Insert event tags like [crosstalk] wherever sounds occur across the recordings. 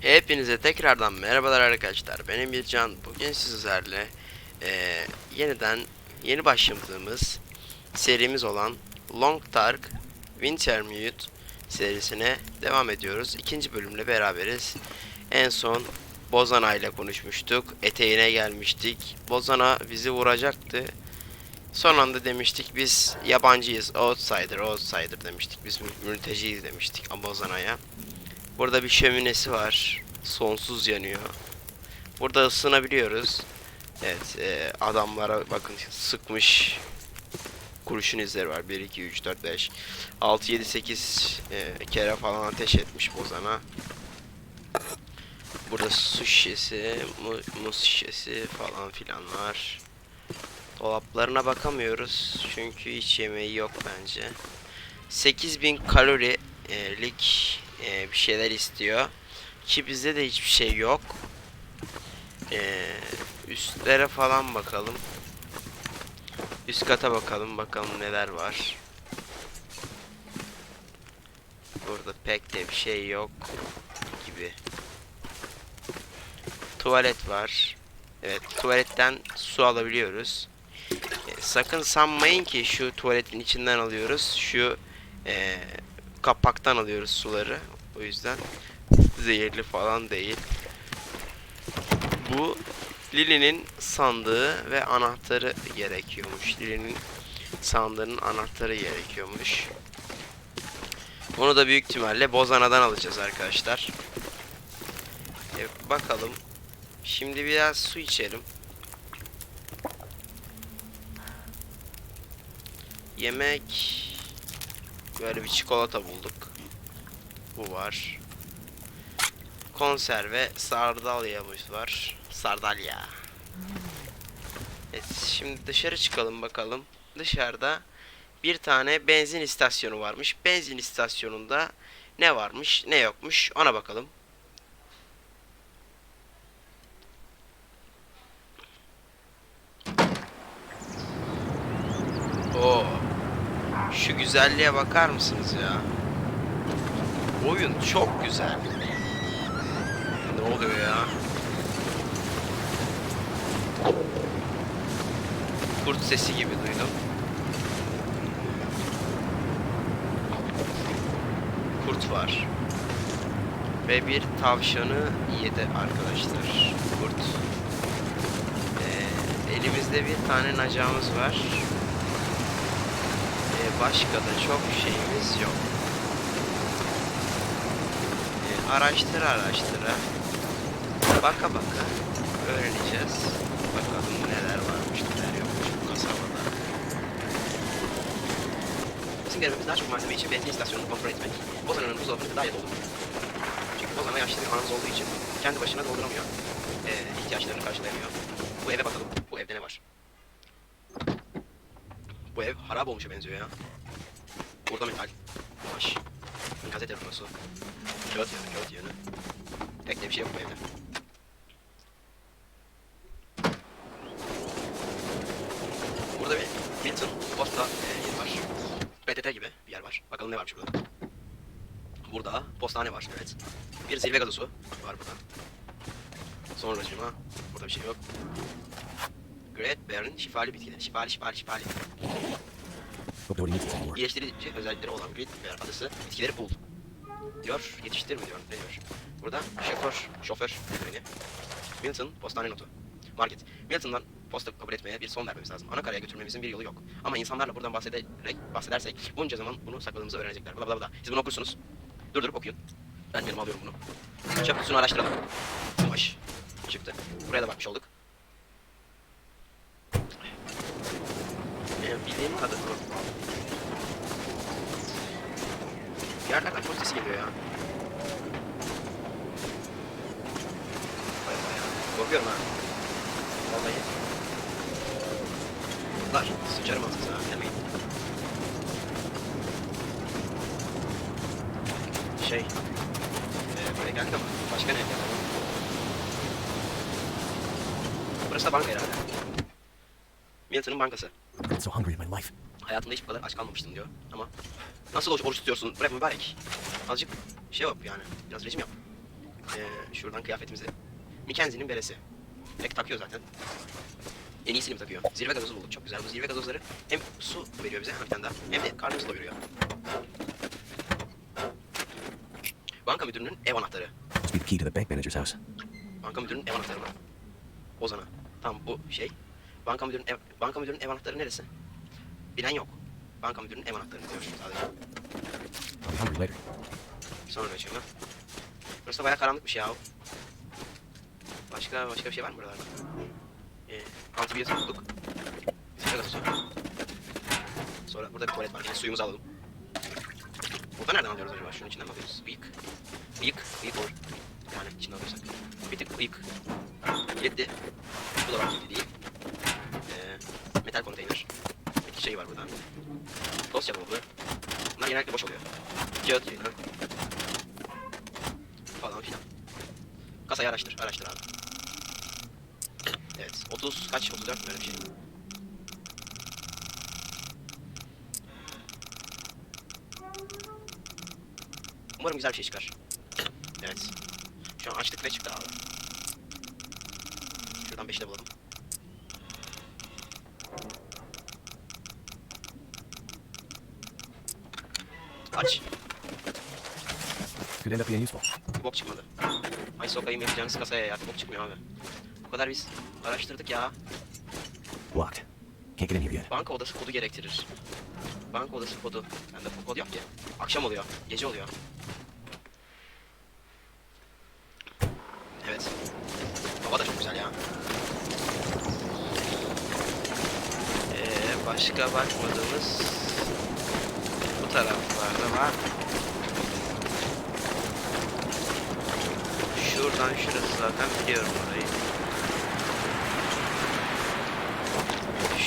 Hepinize tekrardan merhabalar arkadaşlar. Benim Bircan. Bugün sizlerle eee, yeniden yeni başladığımız serimiz olan Long Dark Wintermute serisine devam ediyoruz. İkinci bölümle beraberiz. En son Bozana ile konuşmuştuk. Eteğine gelmiştik. Bozana bizi vuracaktı. Son anda demiştik biz yabancıyız. Outsider, outsider demiştik. Biz mü- mülteciyiz demiştik Bozana'ya. Burada bir şöminesi var. Sonsuz yanıyor. Burada ısınabiliyoruz. Evet, e, adamlara bakın sıkmış kurşun izleri var. 1 2 3 4 5 6 7 8 e, kere falan ateş etmiş bozana. Burada su şişesi, mu- muz şişesi falan filanlar. Dolaplarına bakamıyoruz çünkü hiç yemeği yok bence. 8000 kalorilik e, bir şeyler istiyor. Ki bizde de hiçbir şey yok. E, üstlere falan bakalım. Üst kata bakalım bakalım neler var. Burada pek de bir şey yok gibi. Tuvalet var. Evet tuvaletten su alabiliyoruz. E, sakın sanmayın ki şu tuvaletin içinden alıyoruz. Şu e, kapaktan alıyoruz suları. O yüzden zehirli falan değil. Bu Lili'nin sandığı ve anahtarı gerekiyormuş. Lili'nin sandığının anahtarı gerekiyormuş. Onu da büyük ihtimalle Bozana'dan alacağız arkadaşlar. E, bakalım. Şimdi biraz su içelim. Yemek böyle bir çikolata bulduk. Bu var. Konserve sardalyamız var. Sardalya. Evet şimdi dışarı çıkalım bakalım. Dışarıda bir tane benzin istasyonu varmış. Benzin istasyonunda ne varmış ne yokmuş ona bakalım. Oo. Şu güzelliğe bakar mısınız ya? Oyun çok güzel. Ne oluyor ya? Kurt sesi gibi duydum. Kurt var. Ve bir tavşanı yedi arkadaşlar. Kurt. Ee, elimizde bir tane nacamız var. Ee, başka da çok şeyimiz yok. Ee, araştıra araştıra baka baka öğreneceğiz. Bakalım neler varmış neler yokmuş bu kasabada. Bizim görevimiz daha çok malzeme için benzin istasyonunu kontrol etmek. Bozana'nın buzdolabını gıdaya doldurmak. Çünkü Bozana yaşlı bir anamız olduğu için kendi başına dolduramıyor. Ee, ihtiyaçlarını karşılayamıyor. Bu eve bakalım. Bu evde ne var? Bu ev harap olmuşa benziyor ya. Burada metal, kumaş, gazete rulosu, kağıt yönü, kağıt yönü. Pek de bir şey yok bu evde. Burada bir Milton posta e, yeri var. PTT gibi bir yer var. Bakalım ne varmış burada. Burada postane var evet. Bir zilve gazosu var burada. Sonracığıma burada bir şey yok. Great Bear'ın şifalı bitkileri. Şifalı şifalı şifalı. Hope nobody needs this anymore. İyileştirici özellikleri olan Bear adası bitkileri bul. Diyor, yetiştir mi diyor, ne diyor. Burada şoför, şoför ürünü. Milton postane notu. Market. Milton'dan posta kabul etmeye bir son vermemiz lazım. Ana karaya götürmemizin bir yolu yok. Ama insanlarla buradan bahsederek, bahsedersek bunca zaman bunu sakladığımızı öğrenecekler. Bla bla bla. Siz bunu okursunuz. Durdurup okuyun. Ben yanıma alıyorum bunu. Çöp kutusunu araştıralım. Kumaş. Çıktı. Buraya da bakmış olduk. Benim bildiğim kadın bu. Yerlerden çok sesi geliyor ya. Vay vay ya. Korkuyorum ha. Vallahi. Lan sıçarım ağzınıza ha. Gelmeyin. Şey. Ee, buraya geldik ama başka ne yapalım? Burası da banka herhalde. Milton'ın bankası. I've been so hungry in my life. Hayatımda hiç bu kadar aç kalmamıştım diyor. Ama nasıl oruç, oruç tutuyorsun? Bırak mübarek. Azıcık şey yap yani. Biraz rejim yap. Ee, şuradan kıyafetimizi. Mackenzie'nin beresi. Direkt takıyor zaten. En iyisini mi takıyor? Zirve gazozu bulduk. Çok güzel. Bu zirve gazozları hem su veriyor bize bir tane daha. Hem de karnımızı doyuruyor. Banka müdürünün ev anahtarı. Must be the key to the bank manager's house. Banka müdürünün ev anahtarı mı? Ozan'a. Tam bu şey. Banka müdürünün ev, banka müdürünün ev anahtarı neresi? Bilen yok. Banka müdürünün ev anahtarı diyor sadece. Hungry later. Sonra açayım ben. Burası da bayağı karanlıkmış ya. Başka başka bir şey var mı buralarda? Ee, antibiyotik bulduk. Zifre gazozu. Sonra burada bir tuvalet var. Yine suyumuzu alalım. Burada nereden alıyoruz acaba? Şunun içinden mi alıyoruz? Bıyık. Bıyık. Bıyık olur. Yani içinden alıyorsak. Bir tık bıyık. Kilitli. Bu da var kilitli değil. Ee, metal konteyner. Bir şey var burada. Dosya dolabı. Bunlar genellikle boş oluyor. Kağıt yayını. Falan filan. Kasayı araştır. Araştır abi. Evet. 30 kaç? 34 böyle bir şey. Umarım güzel bir şey çıkar. Evet. Şu an açtık ve çıktı abi. Şuradan 5'i de bulalım. Aç. Being useful. Bir bok çıkmadı. Ay sokayım yapacağınız kasaya ya. Bok çıkmıyor abi. Bu kadar biz araştırdık ya. Locked. Can't get in here yet. Banka odası kodu gerektirir. Banka odası kodu. Bende bu kod yok ki. Akşam oluyor. Gece oluyor. Evet. Hava da çok güzel ya. Ee, başka bakmadığımız bu taraflarda var. Şuradan şurası zaten biliyorum orayı.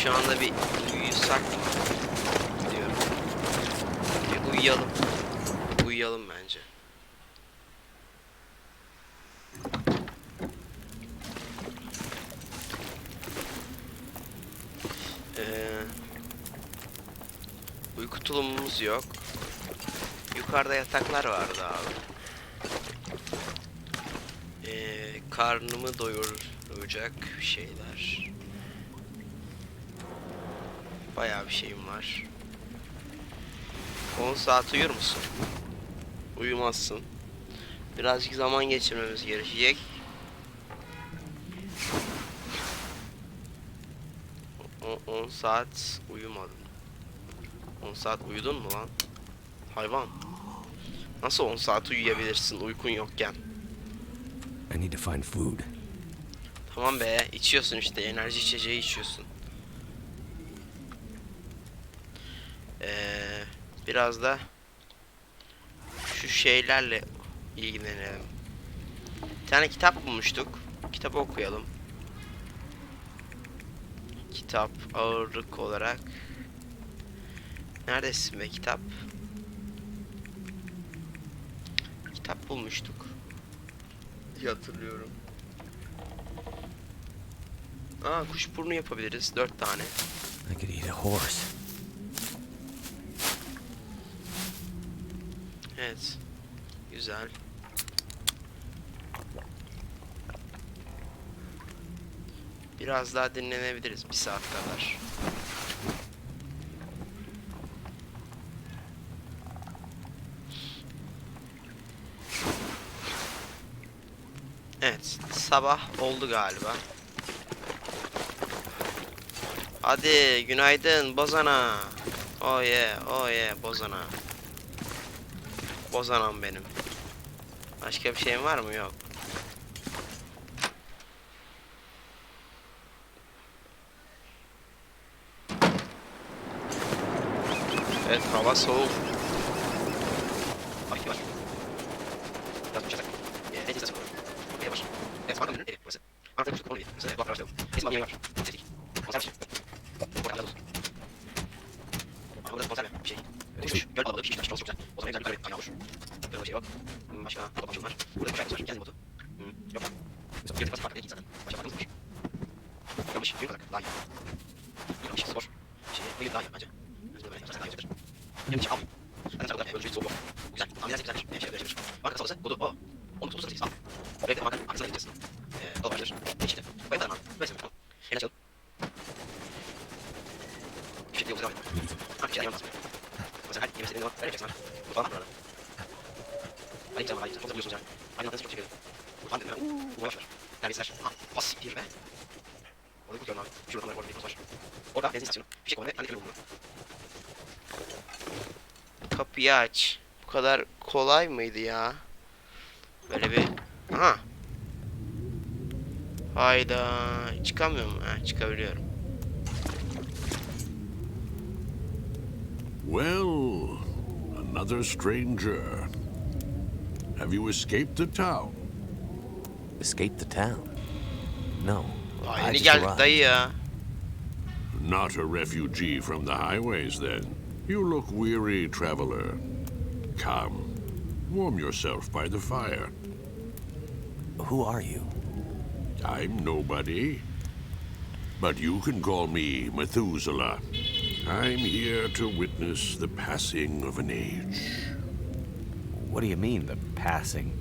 Şu anda bir uyusak? Diyorum. Bir uyuyalım. Uyuyalım bence. Ee, uyku tulumumuz yok. Yukarıda yataklar vardı abi. Ee, karnımı doyuracak şeyler. Bayağı bir şeyim var. 10 saat uyur musun? Uyumazsın. Birazcık zaman geçirmemiz gerekecek. O- 10 saat uyumadım. 10 saat uyudun mu lan? Hayvan. Nasıl 10 saat uyuyabilirsin uykun yokken? I need to find food. Tamam be, içiyorsun işte, enerji içeceği içiyorsun. Ee, biraz da şu şeylerle ilgilenelim. Bir tane kitap bulmuştuk. Kitabı okuyalım. Kitap ağırlık olarak. Neredesin be kitap? Kitap bulmuştuk. diye hatırlıyorum. Aa kuşburnu yapabiliriz. Dört tane. I could eat a horse. Evet. Güzel. Biraz daha dinlenebiliriz. Bir saat kadar. Evet. Sabah oldu galiba. Hadi günaydın Bozana. Oh yeah, oh yeah Bozana. Bozanam benim. Başka bir şeyim var mı? Yok. Evet hava soğuk. Ay var. Biraz uçacak. Ee, ne diyeceğiz bunu? Buraya var. Evet, banka müdürünün evi burası. Banka müdürü konu değil. Mesela bak başlayalım. Kesin banka var. Estetik. Konserve. Orada alacağız. Burada konserve bir şey. Uçmuş. Göl alabalığı pişmiş. Çok güzel. O zaman güzel bir kare kaynağı olur. Böyle bir şey yok. Hmm, Başka dolap başım var. Burada bir şey var. Kendi modu. Hmm, Yok. Bir tık farklı değil zaten. Başka farklı değil. Yanlış. Bir kadar. Daha iyi. Yanlış. Spor. Şey, bir daha iyi bence. Bence böyle yaparsak daha iyi olacaktır. Yanlış. Al. Ben de burada böyle bir soğuk yok. Güzel. Tahmin edersek güzeldir. Ne şey böyle şeydir. Banka salası. Budu. O. Onu tutursa al. Buraya gidelim arkadaşlar. Arkasına gideceğiz. Ee, dolap başlar. Geçti. Buraya gidelim abi. Buraya gidelim. Tamam. El açalım. Bir şekilde yolumuza devam edelim. Ha, bir şeyler yemem lazım. Mesela her yemek istediğin zaman böyle yapacaksın abi. Bu falan var burada. Hadi güzel var, hadi güzel. Çok da biliyorsunuz yani. Aynı anda çok teşekkür ederim. Bu falan dedim ya. Uuu, bu Neredeyse Ha, bas siktir be. Orada bakıyorum abi. Şurada var, bir poz var. Orada benzin istasyonu. Bir şey konuda, ben de kömür bulurum. Kapıyı aç. Bu kadar kolay mıydı ya? Böyle bir... Aha. Hayda. Çıkamıyorum. Ha, çıkabiliyorum. Well, another stranger. Have you escaped the town? Escape the town? No. Aa, I just geldik arrived. dayı. Not a refugee from the highways, then. You look weary, traveler. Come, warm yourself by the fire. Who are you? I'm nobody. But you can call me Methuselah. I'm here to witness the passing of an age. What do you mean, the passing?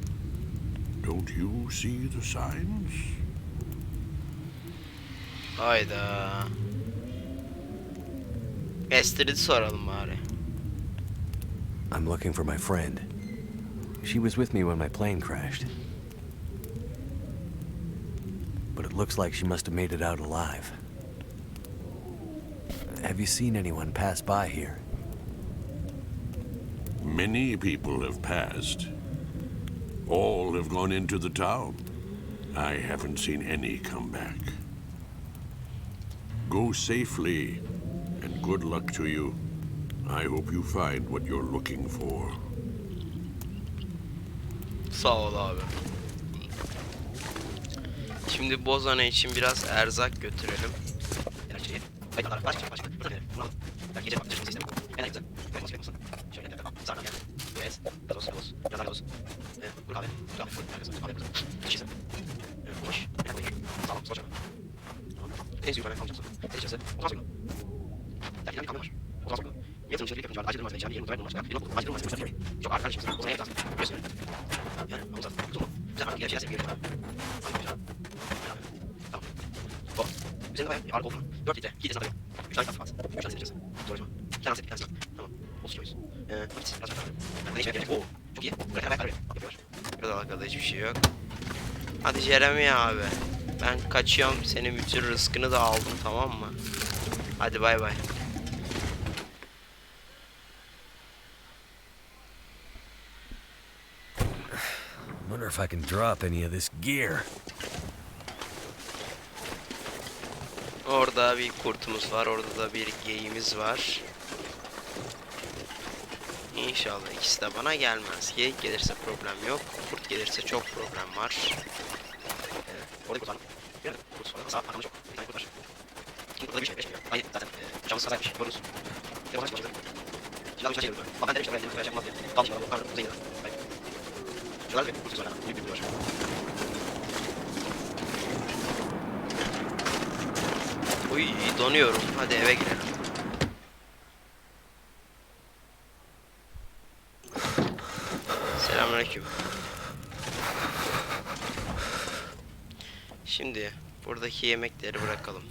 Don't you see the signs? Hayda. Estrid'i soralım bari. I'm looking for my friend. She was with me when my plane crashed. But it looks like she must have made it out alive. Have you seen anyone pass by here? Many people have passed. All have gone into the town. I haven't seen any come back. Go safely, and good luck to you. I hope you find what you're looking for. Sağ ol abi. Şimdi Bozana için biraz erzak götürelim. Ee. Ee, kalmayacaksın. En içerisi. O zaman sonra. Derken bir kahve var. O zaman sonra. Yatırım şirketi yapınca acil durum malzeme, yani yeni uzay bulmak, bir nokta, acil durum malzeme, tabii. Çok ağır kardeşim. O zaman yapacağız. Gösterin. Yani onu zaten. Uzun mu? Güzel artık şeyler sevgilim. Tamam. Hop. Üzerinde bayağı ağırlık oldu mu? 4 litre. 2 litre sana Üç tane katı var. 3 tane litresi. Doğru mu? Bir tane sepet, bir tane sepet. Tamam. 30 kiloyuz. Ee, hadi biraz daha. Yani değişmeye gerek. Oo. Çok iyi. Buraya kadar bayağı yapıyorlar. Burada arkada hiçbir şey yok. Hadi Jeremy abi. Ben kaçıyorum. Senin bütün rızkını da aldım tamam mı? Hadi bay bay. [sighs] Wonder if I can drop any of this gear. Orada bir kurtumuz var. Orada da bir geyiğimiz var. İnşallah ikisi de bana gelmez. Geyik gelirse problem yok. Kurt gelirse çok problem var. Orada kurt. Bir yerde kurt var. Sağ arkamda çok. Bir tane kurt var. Şimdi burada bir şey beşmiyor. Hayır zaten e, camımız kazaymış. Bir de bana çıkacak. Şimdi abi şaşırıyorum. Ama ben de işte buraya gelip vereceğim. Tam şimdi bana uzayın. Hayır. Şuralar bir kurt var. Büyük bir kurt var. Uy donuyorum. Hadi eve girelim. Selamünaleyküm. Şimdi buradaki yemekleri bırakalım.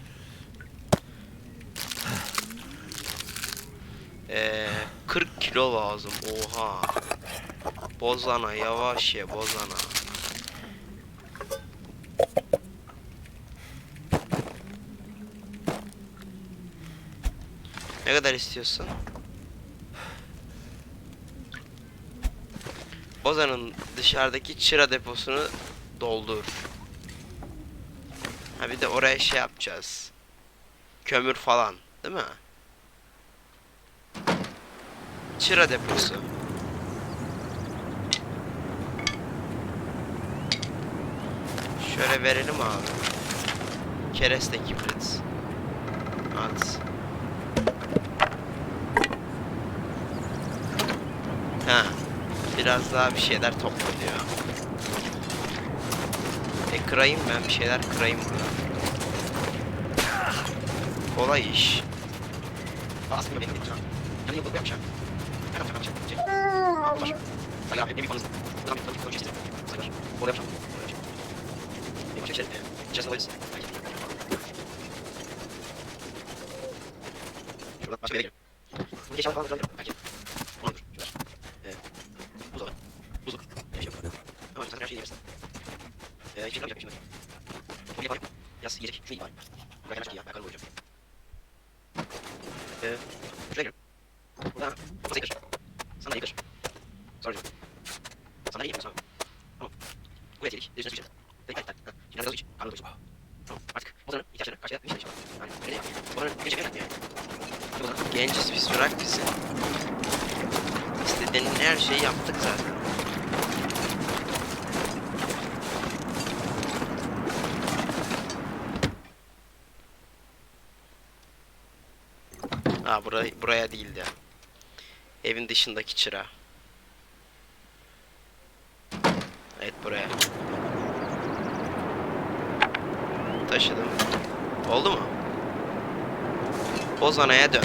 Ee, 40 kilo lazım. Oha. Bozana yavaş ye bozana. Ne kadar istiyorsun? Bozan'ın dışarıdaki çıra deposunu doldur. Ha bir de oraya şey yapacağız. Kömür falan, değil mi? Çıra deposu. Şöyle verelim abi. Kereste kibrit. At. Ha. Biraz daha bir şeyler toplanıyor. Kırayım ben bir şeyler kırayım burada. Kolay iş. Aslında benim gideceğim. Yani yok yapacağım. Ben yapacağım yapacağım. Şey. Var. Sayı abi bir yapacağım. Orada yapacağım. Yüksek şey. Just always. Şuradan başka bir yere girelim. Bu geçen falan durabilirim. Belki. Olur. Şurada. Ee, buz alalım. Buzluk. Bir şey yok. Ama zaten her şeyi yeriz. Ee, hiçbir şey yapmayacak şimdi. Bu yapalım. Yaz yiyecek. Şunu yiyeyim bari. Buraya hemen ya. Ben karnım doyuracağım. Ee, şuraya girelim. Burada masa yıkır. Sana yıkır. Sonra yıkır. Sana yiyeyim sonra. Tamam. Bu su içeceğiz. Hadi hadi hadi. Şimdi biraz iç. Karnı doyursun. Tamam. Artık Ozan'ın ihtiyaçlarını karşıya bir şey işte. Yani öyle yap. Ozan'ın bir şey yani. Genciz biz bırak bizi. İstediğin her şeyi yaptık zaten. Aa buraya, buraya değildi. Evin dışındaki çıra. Evet buraya. Taşıdım. Oldu mu? Ozana'ya dön.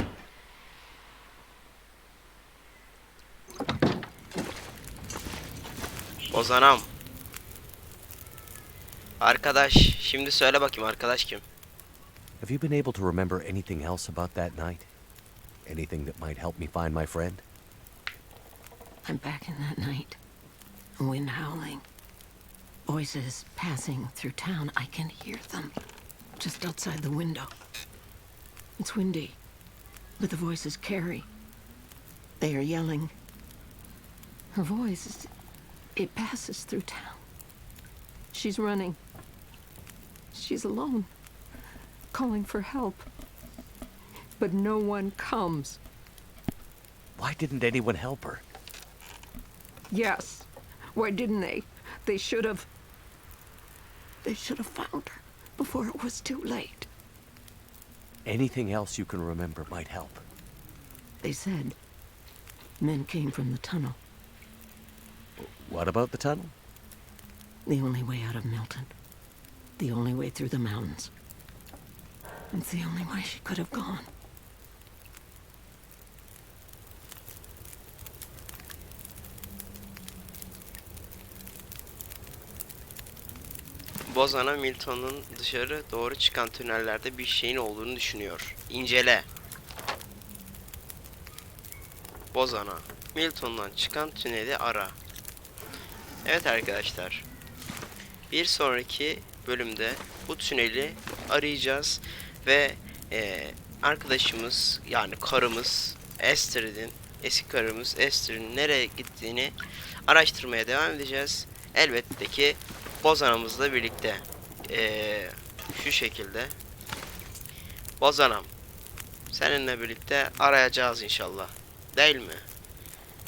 Ozanam. Arkadaş, şimdi söyle bakayım arkadaş kim? Have you been able to remember anything else about that night? Anything that might help me find my friend? I'm back in that night. Wind howling. Voices passing through town. I can hear them. Just outside the window. It's windy. But the voices carry. They are yelling. Her voice, it passes through town. She's running. She's alone. Calling for help. But no one comes. Why didn't anyone help her? Yes. Why didn't they? They should have. They should have found her before it was too late. Anything else you can remember might help. They said men came from the tunnel, What about the tunnel? the only way out of Milton, the only way through the mountains. It's the only way she could have gone. Bozana Milton'un dışarı doğru çıkan tünellerde bir şeyin olduğunu düşünüyor. İncele. Bozana. Milton'dan çıkan tüneli ara. Evet arkadaşlar. Bir sonraki bölümde bu tüneli arayacağız ve eee, arkadaşımız yani karımız Esther'in eski karımız Esther'in nereye gittiğini araştırmaya devam edeceğiz. Elbette ki Bozanamızla birlikte eee, şu şekilde Bozanam seninle birlikte arayacağız inşallah. Değil mi?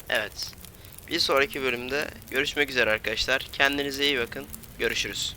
Evet. Bir sonraki bölümde görüşmek üzere arkadaşlar. Kendinize iyi bakın. Görüşürüz.